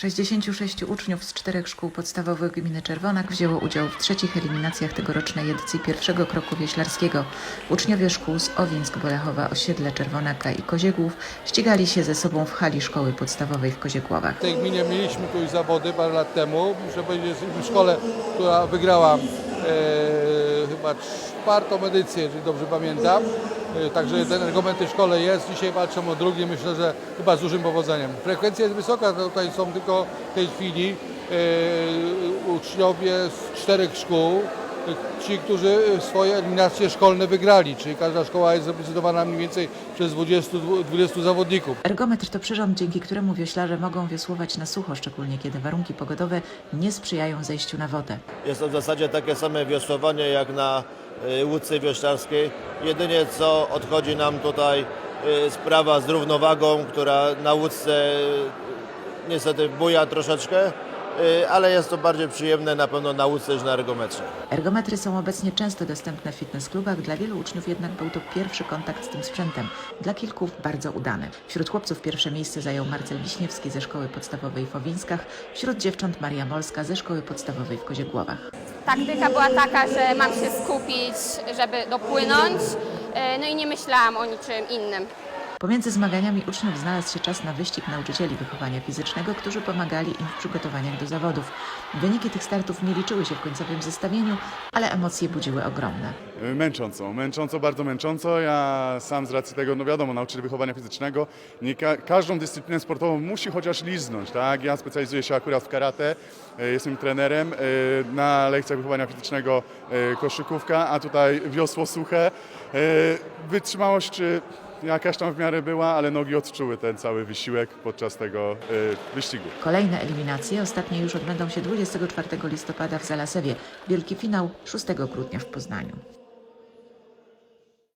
66 uczniów z czterech szkół podstawowych gminy Czerwonak wzięło udział w trzecich eliminacjach tegorocznej edycji pierwszego kroku wieślarskiego. Uczniowie szkół z Owieńsk, Bolechowa, Osiedle Czerwonaka i Koziegłów ścigali się ze sobą w hali szkoły podstawowej w Koziegłowach. W tej gminie mieliśmy tu już zawody parę lat temu. Muszę powiedzieć, że w szkole, która wygrała e, chyba czwartą edycję, jeżeli dobrze pamiętam. E, także ten argument w szkole jest. Dzisiaj walczą o drugi, myślę, że chyba z dużym powodzeniem. Frekwencja jest wysoka, tutaj są tylko w tej chwili e, uczniowie z czterech szkół. Ci, którzy swoje eliminacje szkolne wygrali, czyli każda szkoła jest reprezentowana mniej więcej przez 20, 20 zawodników. Ergometr to przyrząd, dzięki któremu wioślarze mogą wiosłować na sucho, szczególnie kiedy warunki pogodowe nie sprzyjają zejściu na wodę. Jest to w zasadzie takie same wiosłowanie jak na łódce wioślarskiej. Jedynie co odchodzi nam tutaj y, sprawa z równowagą, która na łódce y, niestety buja troszeczkę, y, ale jest to bardziej przyjemne na pewno na łódce niż na ergometrze. Ergometry są obecnie często dostępne w fitness klubach, dla wielu uczniów jednak był to pierwszy kontakt z tym sprzętem, dla kilku bardzo udany. Wśród chłopców pierwsze miejsce zajął Marcel Wiśniewski ze szkoły podstawowej w Owińskach, wśród dziewcząt Maria Molska ze szkoły podstawowej w Koziegłowach. Taktyka była taka, że mam się skupić, żeby dopłynąć, e, no i nie myślałam o niczym innym. Pomiędzy zmaganiami uczniów znalazł się czas na wyścig nauczycieli wychowania fizycznego, którzy pomagali im w przygotowaniach do zawodów. Wyniki tych startów nie liczyły się w końcowym zestawieniu, ale emocje budziły ogromne. Męcząco, męcząco, bardzo męcząco. Ja sam z racji tego, no wiadomo, nauczyciel wychowania fizycznego, nie ka- każdą dyscyplinę sportową musi chociaż liznąć, tak? Ja specjalizuję się akurat w karate, e, jestem trenerem, e, na lekcjach wychowania fizycznego e, koszykówka, a tutaj wiosło suche. Wytrzymałość jakaś tam w miarę była, ale nogi odczuły ten cały wysiłek podczas tego e, wyścigu. Kolejne eliminacje, ostatnie już odbędą się 24 listopada w Zalasewie. Wielki finał 6 grudnia w Poznaniu.